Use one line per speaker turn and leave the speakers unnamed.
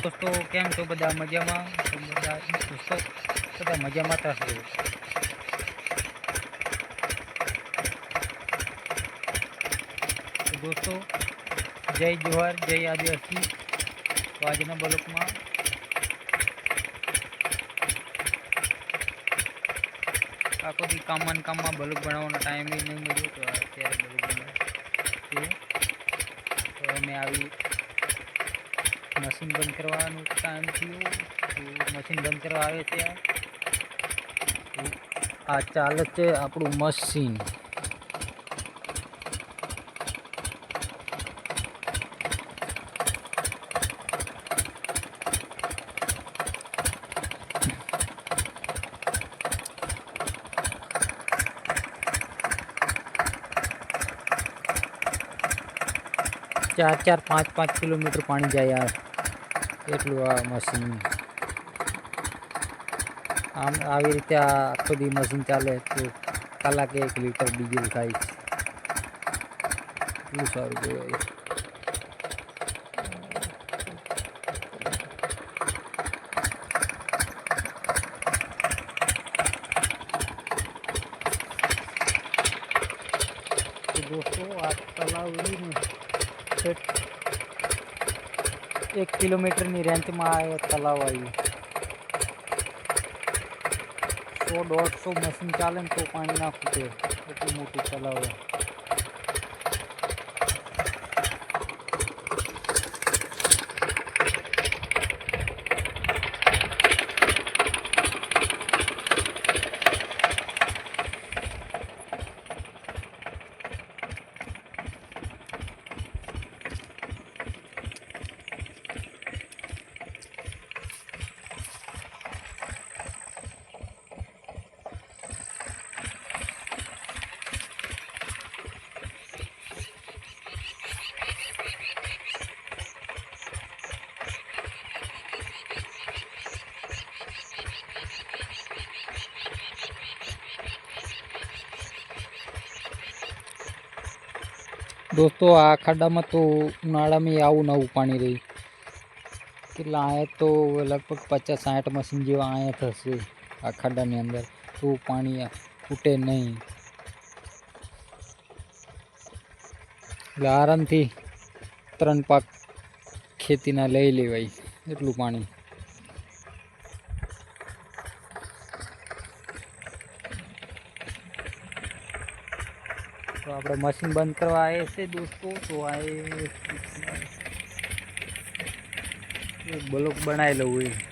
દોસ્તો, કેમ છો બધા મજામાં? બધા દોસ્તો બધા મજામાં થશે દોસ્તો, જય જોહર, જય આદિવાસી. તો આજના બ્લોકમાં આખો દી કામમાં કામમાં બ્લોક બનાવવાનો ટાઈમ નહીં મળ્યો, તો અત્યારે બ્લોક બનાવ્યું તો અમે આવી મશીન બંધ કરવાનું કામ થયું. મશીન બંધ કરવા આવે છે. આ ચાલે છે આપણું મશીન. ચાર ચાર પાંચ પાંચ કિલોમીટર પાણી જાય યાર. એટલું આ મશીન આમ આવી રીતે આ આખો દી મશીન ચાલે તો કલાકે એક લીટર ડીઝલ થાય છે એટલું સારું કહેવાય તો દોસ્તો આ તલાવ રહ્યું ને છેક એક કિલોમીટરની રેન્જમાં આ તલાવ આવ્યું સો દોઢસો મશીન ચાલે ને તો પાણી ના તે એટલું મોટું તલાવ દોસ્તો, આ ખાડામાં તો ઉનાળામાં આવું નવું પાણી રહી. કેટલા આયા તો લગભગ પચાસ સાઠ મશીન જેવા આયા થશે આ ખાડાની અંદર. તો પાણી ફૂટે નહીં. એટલે આરામથી ત્રણ પાક ખેતીના લઈ લેવાય એટલું પાણી. તો આપણે મશીન બંધ કરવા આવે છે દોસ્તો. તો આ બ્લોક બ્લોક લઉં હોય.